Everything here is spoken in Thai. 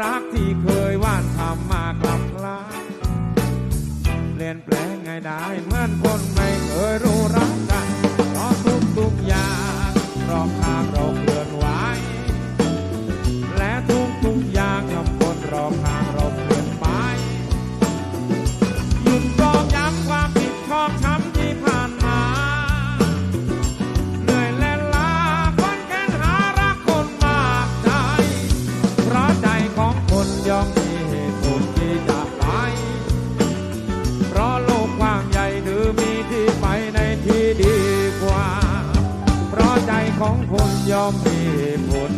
รักที่เคยว่านทำมากลับลาเปลี่ยนแปลงไงได้เหมือนคนไม่เคยรู้รักกันเพราะทุกทุกๆอย่างรอบข้างรอ ของคนยอมมีผล